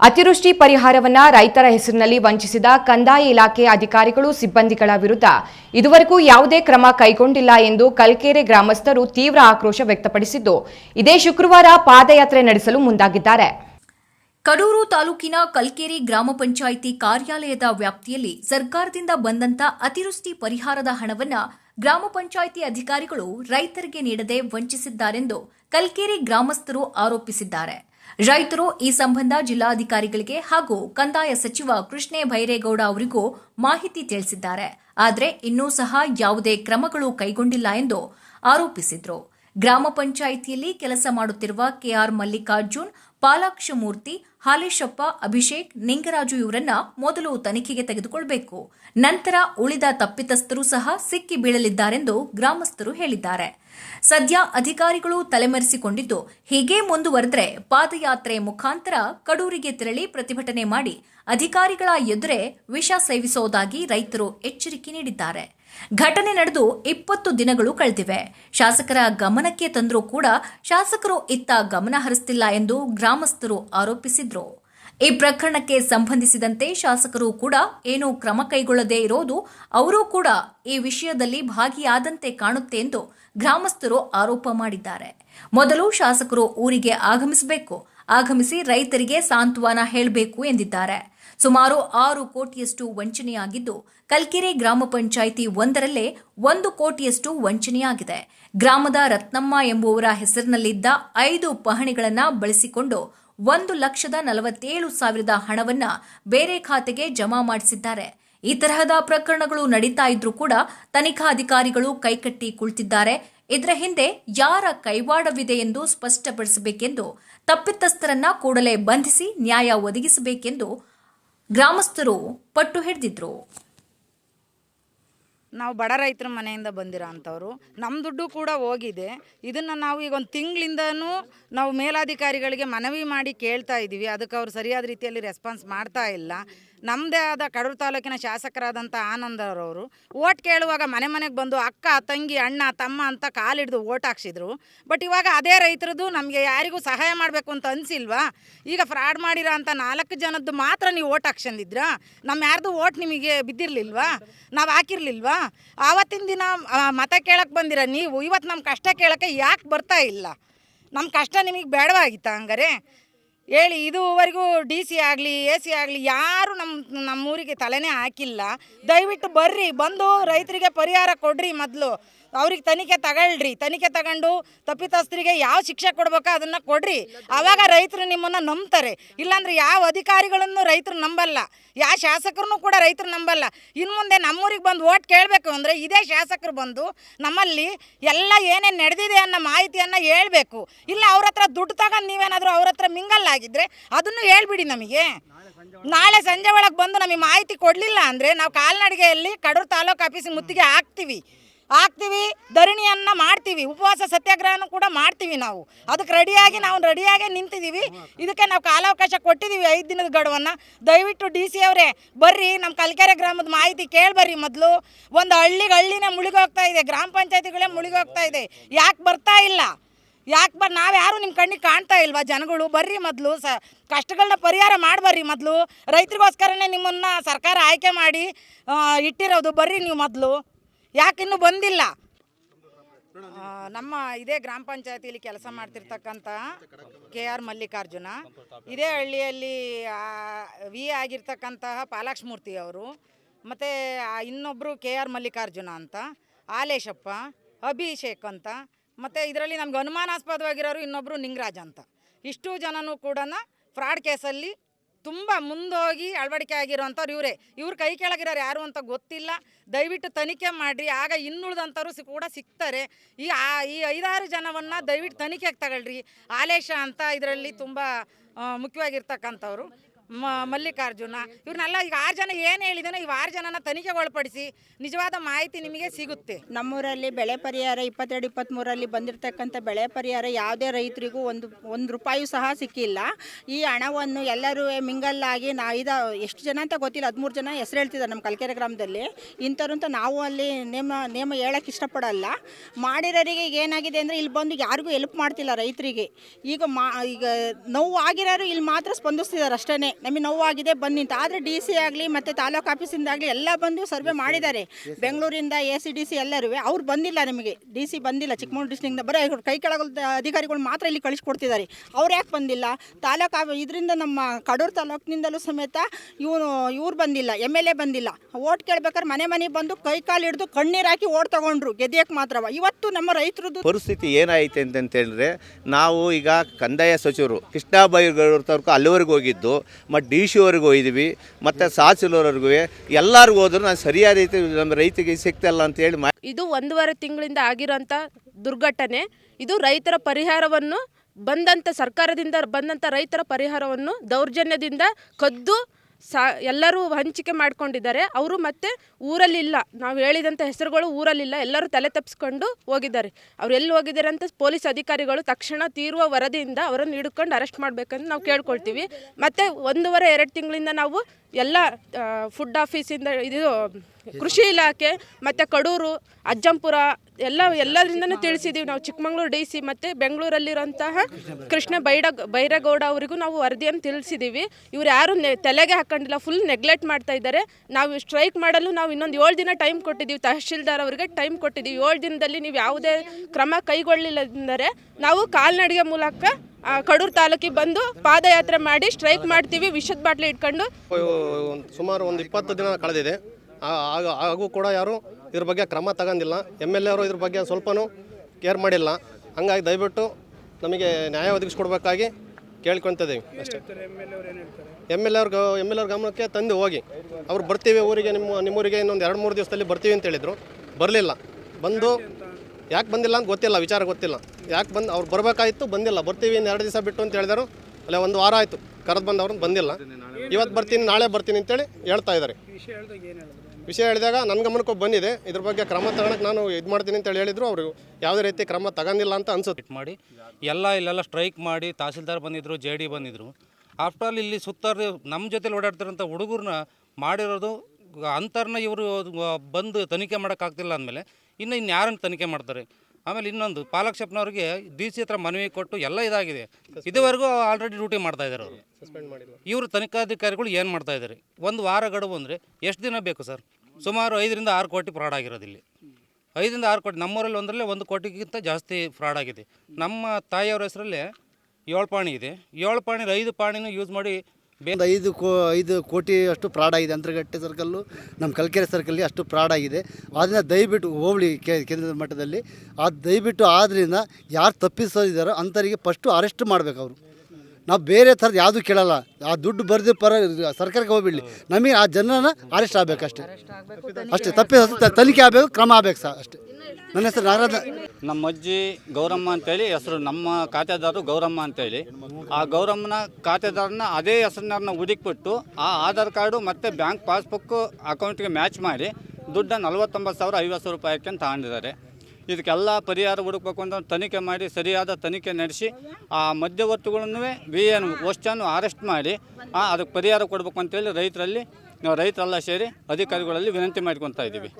ಅತಿವೃಷ್ಟಿ ಪರಿಹಾರವನ್ನ ರೈತರ ಹೆಸರಿನಲ್ಲಿ ವಂಚಿಸಿದ ಕಂದಾಯ ಇಲಾಖೆ ಅಧಿಕಾರಿಗಳು ಸಿಬ್ಬಂದಿಗಳ ವಿರುದ್ಧ ಇದುವರೆಗೂ ಯಾವುದೇ ಕ್ರಮ ಕೈಗೊಂಡಿಲ್ಲ ಎಂದು ಕಲ್ಕೆರೆ ಗ್ರಾಮಸ್ಥರು ತೀವ್ರ ಆಕ್ರೋಶ ವ್ಯಕ್ತಪಡಿಸಿದ್ದು, ಇದೇ ಶುಕ್ರವಾರ ಪಾದಯಾತ್ರೆ ನಡೆಸಲು ಮುಂದಾಗಿದ್ದಾರೆ. ಕಡೂರು ತಾಲೂಕಿನ ಕಲ್ಕೇರಿ ಗ್ರಾಮ ಪಂಚಾಯಿತಿ ಕಾರ್ಯಾಲಯದ ವ್ಯಾಪ್ತಿಯಲ್ಲಿ ಸರ್ಕಾರದಿಂದ ಬಂದಂತ ಅತಿವೃಷ್ಟಿ ಪರಿಹಾರದ ಹಣವನ್ನ ಗ್ರಾಮ ಪಂಚಾಯಿತಿ ಅಧಿಕಾರಿಗಳು ರೈತರಿಗೆ ನೀಡದೆ ವಂಚಿಸಿದ್ದಾರೆಂದು ಕಲ್ಕೇರಿ ಗ್ರಾಮಸ್ಥರು ಆರೋಪಿಸಿದ್ದಾರೆ. ರೈತರು ಈ ಸಂಬಂಧ ಜಿಲ್ಲಾಧಿಕಾರಿಗಳಿಗೆ ಹಾಗೂ ಕಂದಾಯ ಸಚಿವ ಕೃಷ್ಣೇ ಭೈರೇಗೌಡ ಅವರಿಗೂ ಮಾಹಿತಿ ತಿಳಿಸಿದ್ದಾರೆ. ಆದರೆ ಇನ್ನೂ ಸಹ ಯಾವುದೇ ಕ್ರಮಗಳು ಕೈಗೊಂಡಿಲ್ಲ ಎಂದು ಆರೋಪಿಸಿದ್ರು. ಗ್ರಾಮ ಪಂಚಾಯಿತಿಯಲ್ಲಿ ಕೆಲಸ ಮಾಡುತ್ತಿರುವ ಕೆಆರ್ ಮಲ್ಲಿಕಾರ್ಜುನ್, ಪಾಲಾಕ್ಷಮೂರ್ತಿ ಹಾಲೇಶಪ್ಪ, ಅಭಿಷೇಕ್, ನಿಂಗರಾಜು ಇವರನ್ನ ಮೊದಲು ತನಿಖೆಗೆ ತೆಗೆದುಕೊಳ್ಳಬೇಕು ನಂತರ ಉಳಿದ ತಪ್ಪಿತಸ್ಥರು ಸಹ ಸಿಕ್ಕಿ ಬೀಳಲಿದ್ದಾರೆಂದು ಗ್ರಾಮಸ್ಥರು ಹೇಳಿದ್ದಾರೆ. ಸದ್ಯ ಅಧಿಕಾರಿಗಳು ತಲೆಮರೆಸಿಕೊಂಡಿದ್ದು, ಹೀಗೆ ಮುಂದುವರೆದರೆ ಪಾದಯಾತ್ರೆ ಮುಖಾಂತರ ಕಡೂರಿಗೆ ತೆರಳಿ ಪ್ರತಿಭಟನೆ ಮಾಡಿ ಅಧಿಕಾರಿಗಳ ಎದುರೇ ವಿಷ ಸೇವಿಸೋದಾಗಿ ರೈತರು ಎಚ್ಚರಿಕೆ ನೀಡಿದ್ದಾರೆ. ಘಟನೆ ನಡೆದು ಇಪ್ಪತ್ತು ದಿನಗಳು ಕಳೆದಿವೆ. ಶಾಸಕರ ಗಮನಕ್ಕೆ ತಂದರೂ ಕೂಡ ಶಾಸಕರು ಇತ್ತ ಗಮನ ಹರಿಸ್ತಿಲ್ಲ ಎಂದು ಗ್ರಾಮಸ್ಥರು ಆರೋಪಿಸಿದ್ರು. ಈ ಪ್ರಕರಣಕ್ಕೆ ಸಂಬಂಧಿಸಿದಂತೆ ಶಾಸಕರು ಕೂಡ ಏನೂ ಕ್ರಮ ಕೈಗೊಳ್ಳದೇ ಇರೋದು ಅವರೂ ಕೂಡ ಈ ವಿಷಯದಲ್ಲಿ ಭಾಗಿಯಾದಂತೆ ಕಾಣುತ್ತೆ ಎಂದು ಗ್ರಾಮಸ್ಥರು ಆರೋಪ ಮಾಡಿದ್ದಾರೆ. ಮೊದಲು ಶಾಸಕರು ಊರಿಗೆ ಆಗಮಿಸಬೇಕು, ಆಗಮಿಸಿ ರೈತರಿಗೆ ಸಾಂತ್ವನ ಹೇಳಬೇಕು ಎಂದಿದ್ದಾರೆ. ಸುಮಾರು ಆರು ಕೋಟಿಯಷ್ಟು ವಂಚನೆಯಾಗಿದ್ದು, ಕಲ್ಕೆರೆ ಗ್ರಾಮ ಪಂಚಾಯಿತಿ ಒಂದರಲ್ಲೇ ಒಂದು ಕೋಟಿಯಷ್ಟು ವಂಚನೆಯಾಗಿದೆ. ಗ್ರಾಮದ ರತ್ನಮ್ಮ ಎಂಬುವರ ಹೆಸರಿನಲ್ಲಿದ್ದ ಐದು ಪಹಣಿಗಳನ್ನ ಬಳಸಿಕೊಂಡು ಒಂದು ಲಕ್ಷದ ನಲವತ್ತೇಳು ಸಾವಿರದ ಹಣವನ್ನ ಬೇರೆ ಖಾತೆಗೆ ಜಮಾ ಮಾಡಿಸಿದ್ದಾರೆ. ಈ ತರಹದ ಪ್ರಕರಣಗಳು ನಡೀತಾ ಇದ್ರೂ ಕೂಡ ತನಿಖಾ ಅಧಿಕಾರಿಗಳು ಕೈಕಟ್ಟಿ ಕುಳಿತಿದ್ದಾರೆ. ಇದರ ಹಿಂದೆ ಯಾರ ಕೈವಾಡವಿದೆ ಎಂದು ಸ್ಪಷ್ಟಪಡಿಸಬೇಕೆಂದು, ತಪ್ಪಿತಸ್ಥರನ್ನ ಕೂಡಲೇ ಬಂಧಿಸಿ ನ್ಯಾಯ ಒದಗಿಸಬೇಕೆಂದು ಗ್ರಾಮಸ್ಥರು ಪಟ್ಟು ಹಿಡಿದಿದ್ರು. ನಾವು ಬಡ ರೈತರ ಮನೆಯಿಂದ ಬಂದಿರೋ ಅಂಥವ್ರು ನಮ್ಮ ದುಡ್ಡು ಕೂಡ ಹೋಗಿದೆ. ಇದನ್ನು ನಾವು ಈಗ ಒಂದು ತಿಂಗಳಿಂದನೂ ನಾವು ಮೇಲಾಧಿಕಾರಿಗಳಿಗೆ ಮನವಿ ಮಾಡಿ ಕೇಳ್ತಾ ಇದ್ದೀವಿ ಅದಕ್ಕೆ ಅವ್ರು ಸರಿಯಾದ ರೀತಿಯಲ್ಲಿ ರೆಸ್ಪಾನ್ಸ್ ಮಾಡ್ತಾ ಇಲ್ಲ. ನಮ್ಮದೇ ಆದ ಕಡೂರು ತಾಲೂಕಿನ ಶಾಸಕರಾದಂಥ ಆನಂದರವರು ಓಟ್ ಕೇಳುವಾಗ ಮನೆ ಮನೆಗೆ ಬಂದು ಅಕ್ಕ, ತಂಗಿ, ಅಣ್ಣ, ತಮ್ಮ ಅಂತ ಕಾಲಿಡ್ದು ಓಟ್ ಹಾಕ್ಸಿದ್ರು. ಬಟ್ ಇವಾಗ ಅದೇ ರೈತರದ್ದು ನಮಗೆ ಯಾರಿಗೂ ಸಹಾಯ ಮಾಡಬೇಕು ಅಂತ ಅನಿಸಿಲ್ವಾ? ಈಗ ಫ್ರಾಡ್ ಮಾಡಿರೋ ಅಂಥ ನಾಲ್ಕು ಜನದ್ದು ಮಾತ್ರ ನೀವು ಓಟ್ ಹಾಕ್ಸಂದಿದ್ರಾ ನಮ್ಮ ಯಾರ್ದು ಓಟ್ ನಿಮಗೆ ಬಿದ್ದಿರಲಿಲ್ವಾ? ನಾವು ಹಾಕಿರ್ಲಿಲ್ವಾ? ಆವತ್ತಿನ ದಿನ ಮತ ಕೇಳಕ್ಕೆ ಬಂದಿರ ನೀವು? ಇವತ್ತು ನಮ್ಮ ಕಷ್ಟ ಕೇಳೋಕ್ಕೆ ಯಾಕೆ ಬರ್ತಾ ಇಲ್ಲ? ನಮ್ಮ ಕಷ್ಟ ನಿಮಗೆ ಬೇಡವಾಗಿತ್ತಾ ಹಂಗಾರೆ? ಹೇಳಿ, ಇದುವರೆಗೂ ಡಿ ಸಿ ಆಗಲಿ, ಎ ಸಿ ಆಗಲಿ, ಯಾರು ನಮ್ಮ ನಮ್ಮೂರಿಗೆ ತಲೆನೇ ಹಾಕಿಲ್ಲ. ದಯವಿಟ್ಟು ಬರ್ರಿ, ಬಂದು ರೈತರಿಗೆ ಪರಿಹಾರ ಕೊಡ್ರಿ ಮೊದಲು. ಅವ್ರಿಗೆ ತನಿಖೆ ತಗೊಳ್ರಿ. ತನಿಖೆ ತಗೊಂಡು ತಪ್ಪಿತಸ್ಥರಿಗೆ ಯಾವ ಶಿಕ್ಷೆ ಕೊಡ್ಬೇಕೋ ಅದನ್ನು ಕೊಡ್ರಿ. ಆವಾಗ ರೈತರು ನಿಮ್ಮನ್ನು ನಂಬ್ತಾರೆ. ಇಲ್ಲಾಂದ್ರೆ ಯಾವ ಅಧಿಕಾರಿಗಳನ್ನು ರೈತರು ನಂಬಲ್ಲ. ಯಾವ ಶಾಸಕರನ್ನು ಕೂಡ ರೈತರು ನಂಬಲ್ಲ. ಇನ್ನು ಮುಂದೆ ನಮ್ಮೂರಿಗೆ ಬಂದು ಓಟ್ ಕೇಳಬೇಕು ಅಂದರೆ ಇದೇ ಶಾಸಕರು ಬಂದು ನಮ್ಮಲ್ಲಿ ಎಲ್ಲ ಏನೇನು ನಡೆದಿದೆ ಅನ್ನೋ ಮಾಹಿತಿಯನ್ನು ಹೇಳಬೇಕು. ಇಲ್ಲ ಅವ್ರ ಹತ್ರ ದುಡ್ಡು ತಗೊಂಡು ನೀವೇನಾದರೂ ಅವ್ರ ಹತ್ರ ಮಿಂಗಲ್ ಆಗಿದ್ರೆ ಅದನ್ನು ಹೇಳ್ಬಿಡಿ ನಮಗೆ. ನಾಳೆ ಸಂಜೆ ಒಳಗೆ ಬಂದು ನಮಗೆ ಮಾಹಿತಿ ಕೊಡಲಿಲ್ಲ ಅಂದರೆ ನಾವು ಕಾಲ್ನಡಿಗೆಯಲ್ಲಿ ಕಡೂರು ತಾಲೂಕು ಆಫೀಸಿಗೆ ಮುತ್ತಿಗೆ ಹಾಕ್ತೀವಿ. ಹಾಕ್ತೀವಿ, ಧರಣಿಯನ್ನು ಮಾಡ್ತೀವಿ, ಉಪವಾಸ ಸತ್ಯಾಗ್ರಹನೂ ಕೂಡ ಮಾಡ್ತೀವಿ ನಾವು. ಅದಕ್ಕೆ ರೆಡಿಯಾಗಿ ನಾವು ರೆಡಿಯಾಗಿ ನಿಂತಿದ್ದೀವಿ ಇದಕ್ಕೆ ನಾವು ಕಾಲಾವಕಾಶ ಕೊಟ್ಟಿದ್ದೀವಿ ಐದು ದಿನದ ಗಡುವನ್ನು. ದಯವಿಟ್ಟು ಡಿ ಸಿ ಅವರೇ, ಬರ್ರಿ ನಮ್ಮ ಕಲ್ಕೆರೆ ಗ್ರಾಮದ ಮಾಹಿತಿ ಕೇಳಿಬರ್ರಿ ಮೊದಲು. ಒಂದು ಹಳ್ಳಿಗೆ ಹಳ್ಳಿನೇ ಮುಳುಗೋಗ್ತಾ ಇದೆ, ಗ್ರಾಮ ಪಂಚಾಯತಿಗಳೇ ಮುಳುಗೋಗ್ತಾ ಇದೆ. ಯಾಕೆ ಬರ್ತಾ ಇಲ್ಲ? ಯಾಕೆ ಬರ್, ನಾವು ಯಾರು ನಿಮ್ಮ ಕಣ್ಣಿಗೆ ಕಾಣ್ತಾ ಇಲ್ವಾ ಜನಗಳು? ಬರ್ರಿ ಮೊದಲು, ಸ ಕಷ್ಟಗಳನ್ನ ಪರಿಹಾರ ಮಾಡಬರ್ರಿ ಮೊದಲು. ರೈತರಿಗೋಸ್ಕರನೇ ನಿಮ್ಮನ್ನು ಸರ್ಕಾರ ಆಯ್ಕೆ ಮಾಡಿ ಇಟ್ಟಿರೋದು. ಬರ್ರಿ ನೀವು ಮೊದಲು. ಯಾಕೆ ಇನ್ನೂ ಬಂದಿಲ್ಲ ನಮ್ಮ ಇದೇ ಗ್ರಾಮ ಪಂಚಾಯತಿಲಿ ಕೆಲಸ ಮಾಡ್ತಿರ್ತಕ್ಕಂಥ ಕೆ ಆರ್ ಮಲ್ಲಿಕಾರ್ಜುನ. ಇದೇ ಹಳ್ಳಿಯಲ್ಲಿ ವಿ ಆಗಿರ್ತಕ್ಕಂತಹ ಪಾಲಾಕ್ಷಮೂರ್ತಿ ಅವರು, ಮತ್ತು ಇನ್ನೊಬ್ಬರು ಕೆ ಆರ್ ಮಲ್ಲಿಕಾರ್ಜುನ ಅಂತ, ಆಲೇಶಪ್ಪ, ಅಭಿಷೇಕ್ ಅಂತ, ಮತ್ತು ಇದರಲ್ಲಿ ನಮ್ಗೆ ಅನುಮಾನಾಸ್ಪದವಾಗಿರೋರು ಇನ್ನೊಬ್ಬರು ನಿಂಗರಾಜ್ ಅಂತ. ಇಷ್ಟು ಜನನೂ ಕೂಡ ಫ್ರಾಡ್ ಕೇಸಲ್ಲಿ ತುಂಬ ಮುಂದೋಗಿ ಅಳವಡಿಕೆ ಆಗಿರುವಂಥವ್ರು ಇವರೇ. ಇವ್ರ ಕೈ ಕೆಳಗಿರೋರು ಯಾರು ಅಂತ ಗೊತ್ತಿಲ್ಲ. ದಯವಿಟ್ಟು ತನಿಖೆ ಮಾಡಿರಿ. ಆಗ ಇನ್ನುಳಿದಂಥವ್ರು ಸಿ ಕೂಡ ಸಿಗ್ತಾರೆ. ಈ ಆ, ಈ ಐದಾರು ಜನವನ್ನು ದಯವಿಟ್ಟು ತನಿಖೆಗೆ ತಗೊಳ್ರಿ. ಆಲೇಶ ಅಂತ ಇದರಲ್ಲಿ ತುಂಬ ಮುಖ್ಯವಾಗಿರ್ತಕ್ಕಂಥವ್ರು. ಮಲ್ಲಿಕಾರ್ಜುನ. ಇವ್ರನ್ನೆಲ್ಲ ಈಗ ಆರು ಜನ ಏನು ಹೇಳಿದನೋ ಇವು ಆರು ಜನನ ತನಿಖೆಗೆ ಒಳಪಡಿಸಿ ನಿಜವಾದ ಮಾಹಿತಿ ನಿಮಗೆ ಸಿಗುತ್ತೆ. ನಮ್ಮೂರಲ್ಲಿ ಬೆಳೆ ಪರಿಹಾರ ಇಪ್ಪತ್ತೆರಡು ಇಪ್ಪತ್ತ್ಮೂರಲ್ಲಿ ಬಂದಿರತಕ್ಕಂಥ ಬೆಳೆ ಪರಿಹಾರ ಯಾವುದೇ ರೈತರಿಗೂ ಒಂದು ಒಂದು ರೂಪಾಯಿ ಸಹ ಸಿಕ್ಕಿಲ್ಲ. ಈ ಹಣವನ್ನು ಎಲ್ಲರೂ ಮಿಂಗಲ್ಲಾಗಿ ನಾ ಇದ ಎಷ್ಟು ಜನ ಅಂತ ಗೊತ್ತಿಲ್ಲ, ಹದಿಮೂರು ಜನ ಹೆಸರು ಹೇಳ್ತಿದ್ದಾರೆ ನಮ್ಮ ಕಲ್ಕೆರೆ ಗ್ರಾಮದಲ್ಲಿ. ಇಂಥವ್ರು ಅಂತ ನಾವು ಅಲ್ಲಿ ನೇಮ ನೇಮ ಹೇಳಕ್ಕೆ ಇಷ್ಟಪಡಲ್ಲ. ಮಾಡಿರೋರಿಗೆ ಈಗ ಏನಾಗಿದೆ ಅಂದರೆ ಇಲ್ಲಿ ಬಂದು ಯಾರಿಗೂ ಹೆಲ್ಪ್ ಮಾಡ್ತಿಲ್ಲ ರೈತರಿಗೆ. ಈಗ ಮಾ, ಈಗ ನೋವು ಆಗಿರೋರು ಇಲ್ಲಿ ಮಾತ್ರ ಸ್ಪಂದಿಸ್ತಿದ್ದಾರೆ ಅಷ್ಟೇ ನಮಗೆ ನೋವಾಗಿದೆ ಬನ್ನಿ ಅಂತ ಆದರೆ ಡಿ ಸಿ ಆಗಲಿ ಮತ್ತು ತಾಲೂಕು ಆಫೀಸಿಂದಾಗಲಿ ಎಲ್ಲ ಬಂದು ಸರ್ವೆ ಮಾಡಿದ್ದಾರೆ. ಬೆಂಗಳೂರಿಂದ ಎ ಸಿ ಡಿ ಸಿ ಎಲ್ಲರೂ. ಅವ್ರು ಬಂದಿಲ್ಲ ನಮಗೆ. ಡಿ ಸಿ ಬಂದಿಲ್ಲ ಚಿಕ್ಕಮಗಳೂರು ಡಿಸ್ಟ್ರಿಕ್ನಿಂದ ಬರೀ ಕೈ ಕೆಳಗದ ಅಧಿಕಾರಿಗಳು ಮಾತ್ರ ಇಲ್ಲಿ ಕಳಿಸ್ಕೊಡ್ತಿದ್ದಾರೆ. ಅವ್ರು ಯಾಕೆ ಬಂದಿಲ್ಲ? ತಾಲೂಕು ಇದರಿಂದ ನಮ್ಮ ಕಡೂರು ತಾಲೂಕಿನಿಂದಲೂ ಸಮೇತ ಇವನು ಇವ್ರು ಬಂದಿಲ್ಲ ಎಂ ಎಲ್ ಎ ಬಂದಿಲ್ಲ. ಓಟ್ ಕೇಳ್ಬೇಕಾದ್ರೆ ಮನೆ ಮನೆಗೆ ಬಂದು ಕೈ ಕಾಲು ಹಿಡಿದು ಕಣ್ಣೀರು ಹಾಕಿ ಓಟ್ ತಗೊಂಡ್ರು ಗೆದ್ಯಕ್ಕೆ ಮಾತ್ರವ. ಇವತ್ತು ನಮ್ಮ ರೈತರದ್ದು ಪರಿಸ್ಥಿತಿ ಏನಾಯಿತು ಅಂತಂತೇಳಿದ್ರೆ ನಾವು ಈಗ ಕಂದಾಯ ಸಚಿವರು ಕೃಷ್ಣ ಬೈಗೌಡ್ರವ್ರಿಗೂ ಅಲ್ಲಿವರೆಗೂ ಹೋಗಿದ್ದು ಮತ್ತು ಡಿ ಸಿ ಅವ್ರಿಗೆ ಹೋಗಿದ್ವಿ, ಮತ್ತು ಸಾಸಿಲೋರ್ವರೆಗೂ ಎಲ್ಲರಿಗೂ ಹೋದ್ರು ನಾನು ಸರಿಯಾದ ರೀತಿ ನಮ್ಮ ರೈತಿಗೆ ಸಿಗ್ತಲ್ಲ ಅಂತೇಳಿ ಮಾ ಇದು ಒಂದೂವರೆ ತಿಂಗಳಿಂದ ಆಗಿರೋಂಥ ದುರ್ಘಟನೆ. ಇದು ರೈತರ ಪರಿಹಾರವನ್ನು ಬಂದಂಥ ಸರ್ಕಾರದಿಂದ ಬಂದಂಥ ರೈತರ ಪರಿಹಾರವನ್ನು ದೌರ್ಜನ್ಯದಿಂದ ಕದ್ದು ಸಾ, ಎಲ್ಲರೂ ಹಂಚಿಕೆ ಮಾಡ್ಕೊಂಡಿದ್ದಾರೆ. ಅವರು ಮತ್ತೆ ಊರಲ್ಲಿಲ್ಲ. ನಾವು ಹೇಳಿದಂಥ ಹೆಸರುಗಳು ಊರಲ್ಲಿಲ್ಲ. ಎಲ್ಲರೂ ತಲೆ ತಪ್ಪಿಸ್ಕೊಂಡು ಹೋಗಿದ್ದಾರೆ. ಅವ್ರು ಎಲ್ಲಿ ಹೋಗಿದ್ದಾರೆ ಅಂತ ಪೊಲೀಸ್ ಅಧಿಕಾರಿಗಳು ತಕ್ಷಣ ತೀರುವ ವರದಿಯಿಂದ ಅವರನ್ನು ಹಿಡ್ಕೊಂಡು ಅರೆಸ್ಟ್ ಮಾಡಬೇಕಂತ ನಾವು ಕೇಳ್ಕೊಳ್ತೀವಿ. ಮತ್ತು ಒಂದೂವರೆ, ಎರಡು ತಿಂಗಳಿಂದ ನಾವು ಎಲ್ಲ ಫುಡ್ ಆಫೀಸಿಂದ ಇದು, ಕೃಷಿ ಇಲಾಖೆ, ಮತ್ತು ಕಡೂರು, ಅಜ್ಜಂಪುರ ಎಲ್ಲ ಎಲ್ಲದರಿಂದನೂ ತಿಳಿಸಿದ್ದೀವಿ ನಾವು ಚಿಕ್ಕಮಂಗ್ಳೂರು ಡಿ ಸಿ ಮತ್ತು ಬೆಂಗಳೂರಲ್ಲಿರುವಂತಹ ಕೃಷ್ಣ ಬೈಡ ಬೈರೇಗೌಡ ಅವರಿಗೂ ನಾವು ವರದಿಯನ್ನು ತಿಳಿಸಿದ್ದೀವಿ ಇವ್ರು ಯಾರು ತಲೆಗೆ ಹಾಕೊಂಡಿಲ್ಲ ಫುಲ್ ನೆಗ್ಲೆಕ್ಟ್ ಮಾಡ್ತಾ ಇದ್ದಾರೆ. ನಾವು ಸ್ಟ್ರೈಕ್ ಮಾಡಲು ನಾವು ಇನ್ನೊಂದು ಏಳು ದಿನ ಟೈಮ್ ಕೊಟ್ಟಿದ್ದೀವಿ ತಹಶೀಲ್ದಾರ್ ಅವರಿಗೆ ಟೈಮ್ ಕೊಟ್ಟಿದ್ದೀವಿ ಏಳು ದಿನದಲ್ಲಿ ನೀವು ಯಾವುದೇ ಕ್ರಮ ಕೈಗೊಳ್ಳಲಿಲ್ಲ ಅಂದರೆ ನಾವು ಕಾಲ್ನಡಿಗೆ ಮೂಲಕ ಕಡೂರು ತಾಲೂಕಿಗೆ ಬಂದು ಪಾದಯಾತ್ರೆ ಮಾಡಿ ಸ್ಟ್ರೈಕ್ ಮಾಡ್ತೀವಿ. ವಿಷದ ಬಾಟ್ಲಿ ಇಟ್ಕೊಂಡು. ಸುಮಾರು ಒಂದು ಇಪ್ಪತ್ತು ದಿನ ಕಳೆದಿದೆ. ಆಗೂ ಕೂಡ ಯಾರು ಇದ್ರ ಬಗ್ಗೆ ಕ್ರಮ ತಗೊಂಡಿಲ್ಲ. ಎಂ ಎಲ್ ಎ ಅವರು ಇದ್ರ ಬಗ್ಗೆ ಸ್ವಲ್ಪನೂ ಕೇರ್ ಮಾಡಿಲ್ಲ. ಹಂಗಾಗಿ ದಯವಿಟ್ಟು ನಮಗೆ ನ್ಯಾಯ ಒದಗಿಸ್ಕೊಡ್ಬೇಕಾಗಿ ಕೇಳ್ಕೊತಿದ್ದೀವಿ ಅಷ್ಟೇ. ಎಂ ಎಲ್ ಅವ್ರ ಎಂ ಎಲ್ ಅವ್ರ ಗಮನಕ್ಕೆ ತಂದು ಹೋಗಿ. ಅವ್ರು ಬರ್ತೀವಿ ಊರಿಗೆ, ನಿಮ್ಮ, ನಿಮ್ಮೂರಿಗೆ ಇನ್ನೊಂದು ಎರಡು ಮೂರು ದಿವಸದಲ್ಲಿ ಬರ್ತೀವಿ ಅಂತ ಹೇಳಿದರು. ಬರಲಿಲ್ಲ. ಬಂದು ಯಾಕೆ ಬಂದಿಲ್ಲ ಅಂತ ಗೊತ್ತಿಲ್ಲ, ವಿಚಾರ ಗೊತ್ತಿಲ್ಲ. ಯಾಕೆ ಬಂದು, ಅವ್ರು ಬರಬೇಕಾಗಿತ್ತು ಬಂದಿಲ್ಲ. ಬರ್ತೀವಿ ಇನ್ನು ಎರಡು ದಿವಸ ಬಿಟ್ಟು ಅಂತ ಹೇಳಿದರು. ಅಲ್ಲೇ ಒಂದು ವಾರ ಆಯಿತು. ಕರೆದು ಅವ್ರನ್ನ ಬಂದಿಲ್ಲ. ಇವತ್ತು ಬರ್ತೀನಿ, ನಾಳೆ ಬರ್ತೀನಿ ಅಂತೇಳಿ ಹೇಳ್ತಾ ಇದ್ದಾರೆ ವಿಷಯ ಹೇಳಿದಾಗ ನನ್ನ ಗಮನಕ್ಕೆ ಬಂದಿದೆ. ಇದ್ರ ಬಗ್ಗೆ ಕ್ರಮ ತಗೊಳಕ್ಕೆ ನಾನು ಇದು ಮಾಡ್ತೀನಿ ಅಂತೇಳಿ ಹೇಳಿದ್ರು. ಅವರು ಯಾವುದೇ ರೀತಿ ಕ್ರಮ ತಗೊಂಡಿಲ್ಲ ಅಂತ ಅನ್ಸುತ್ತೆ. ಇಟ್ ಮಾಡಿ. ಎಲ್ಲ ಇಲ್ಲೆಲ್ಲ ಸ್ಟ್ರೈಕ್ ಮಾಡಿ ತಹಸೀಲ್ದಾರ್ ಬಂದಿದ್ರು ಜೆ ಡಿ ಬಂದಿದ್ರು. ಆಫ್ಟರ್ ಆಲ್ ಇಲ್ಲಿ ಸುತ್ತಾರು ನಮ್ಮ ಜೊತೆಲಿ ಓಡಾಡ್ತಿರೋಂಥ ಹುಡುಗರನ್ನ ಮಾಡಿರೋದು ಅಂತರ್ನ ಇವರು ಬಂದು ತನಿಖೆ ಮಾಡೋಕ್ಕಾಗ್ತಿಲ್ಲ ಅಂದಮೇಲೆ ಇನ್ನು ಇನ್ನು ಯಾರನ್ನು ತನಿಖೆ ಮಾಡ್ತಾರೆ? ಆಮೇಲೆ ಇನ್ನೊಂದು ಪಾಲಕ್ಷಪ್ಪನವ್ರಿಗೆ ಡಿ ಸಿ ಹತ್ರ ಮನವಿ ಕೊಟ್ಟು ಎಲ್ಲ ಇದಾಗಿದೆ. ಇದುವರೆಗೂ ಆಲ್ರೆಡಿ ಡ್ಯೂಟಿ ಮಾಡ್ತಾ ಇದ್ದಾರೆ ಅವರು. ಇವರು ತನಿಖಾಧಿಕಾರಿಗಳು ಏನು ಮಾಡ್ತಾ ಇದ್ದಾರೆ ಒಂದು ವಾರ ಗಡುವು ಅಂದರೆ ಎಷ್ಟು ದಿನ ಬೇಕು ಸರ್? ಸುಮಾರು ಐದರಿಂದ ಆರು ಕೋಟಿ ಫ್ರಾಡ್ ಆಗಿರೋದು ಇಲ್ಲಿ ಐದರಿಂದ ಆರು ಕೋಟಿ, ನಮ್ಮೂರಲ್ಲಿ ಒಂದರಲ್ಲೇ ಒಂದು ಕೋಟಿಗಿಂತ ಜಾಸ್ತಿ ಫ್ರಾಡ್ ಆಗಿದೆ. ನಮ್ಮ ತಾಯಿಯವ್ರ ಹೆಸರಲ್ಲೇ ಏಳು ಪಾಣಿ ಇದೆ. ಏಳು ಪಾಣಿ ಐದು ಪಾಣಿನೂ ಯೂಸ್ ಮಾಡಿ ಒಂದು ಐದು ಕೋ, ಐದು ಕೋಟಿ ಅಷ್ಟು ಫ್ರಾಡ್ ಆಗಿದೆ. ಅಂತರಗಟ್ಟೆ ಸರ್ಕಲ್ಲು ನಮ್ಮ ಕಲ್ಕೆರೆ ಸರ್ಕಲ್ಲಿ ಅಷ್ಟು ಫ್ರಾಡ್ ಆಗಿದೆ. ಆದ್ದರಿಂದ ದಯವಿಟ್ಟು ಹೋಬಳಿ ಕೇಂದ್ರದ ಮಟ್ಟದಲ್ಲಿ, ಆ ದಯವಿಟ್ಟು ಆದ್ದರಿಂದ ಯಾರು ತಪ್ಪಿಸೋದಿದ್ದಾರೋ ಅಂಥವರಿಗೆ ಫಸ್ಟು ಅರೆಸ್ಟ್ ಮಾಡಬೇಕು ಅವರು. ನಾವು ಬೇರೆ ಥರದ್ದು ಯಾವುದೂ ಕೇಳಲ್ಲ. ಆ ದುಡ್ಡು ಬರೆದು ಪರ ಸರ್ಕಾರಕ್ಕೆ ಹೋಗ್ಬಿಡಲಿ. ನಮಗೆ ಆ ಜನರನ್ನು ಅರೆಸ್ಟ್ ಆಗಬೇಕು ಅಷ್ಟೇ. ಅಷ್ಟೇ, ತಪ್ಪಿ ತನಿಖೆ ಆಗಬೇಕು, ಕ್ರಮ ಆಗಬೇಕು ಸರ್ ಅಷ್ಟೇ. ನನ್ನ ಹೆಸರು ನಾಗರಾಜ ನಮ್ಮ ಅಜ್ಜಿ ಗೌರಮ್ಮ ಅಂತೇಳಿ ಹೆಸರು ನಮ್ಮ ಖಾತೆದಾರರು ಗೌರಮ್ಮ ಅಂತೇಳಿ. ಆ ಗೌರಮ್ಮನ ಖಾತೆದಾರನ ಅದೇ ಹೆಸರನ್ನ ಹುಡುಕ್ಬಿಟ್ಟು ಆ ಆಧಾರ್ ಕಾರ್ಡು ಮತ್ತು ಬ್ಯಾಂಕ್ ಪಾಸ್ಬುಕ್ಕು ಅಕೌಂಟ್ಗೆ ಮ್ಯಾಚ್ ಮಾಡಿ ದುಡ್ಡನ್ನು ನಲ್ವತ್ತೊಂಬತ್ತು ಸಾವಿರ ಐವತ್ತು ಸಾವಿರ ರೂಪಾಯಿ ಅಂತ ತಗೊಂಡಿದ್ದಾರೆ. ಇದಕ್ಕೆಲ್ಲ ಪರಿಹಾರ ಹುಡುಕ್ಬೇಕು ಅಂತ ತನಿಖೆ ಮಾಡಿ ಸರಿಯಾದ ತನಿಖೆ ನಡೆಸಿ ಆ ಮಧ್ಯವರ್ತಿಗಳನ್ನು ವಿ ಎನ್ ವಸ್ತನ್ನು ಅರೆಸ್ಟ್ ಮಾಡಿ ಅದಕ್ಕೆ ಪರಿಹಾರ ಕೊಡಬೇಕು ಅಂತೇಳಿ ರೈತರಲ್ಲಿ ನಾವು ರೈತರೆಲ್ಲ ಸೇರಿ ಅಧಿಕಾರಿಗಳಲ್ಲಿ ವಿನಂತಿ ಮಾಡ್ಕೊತಾ ಇದ್ದೀವಿ.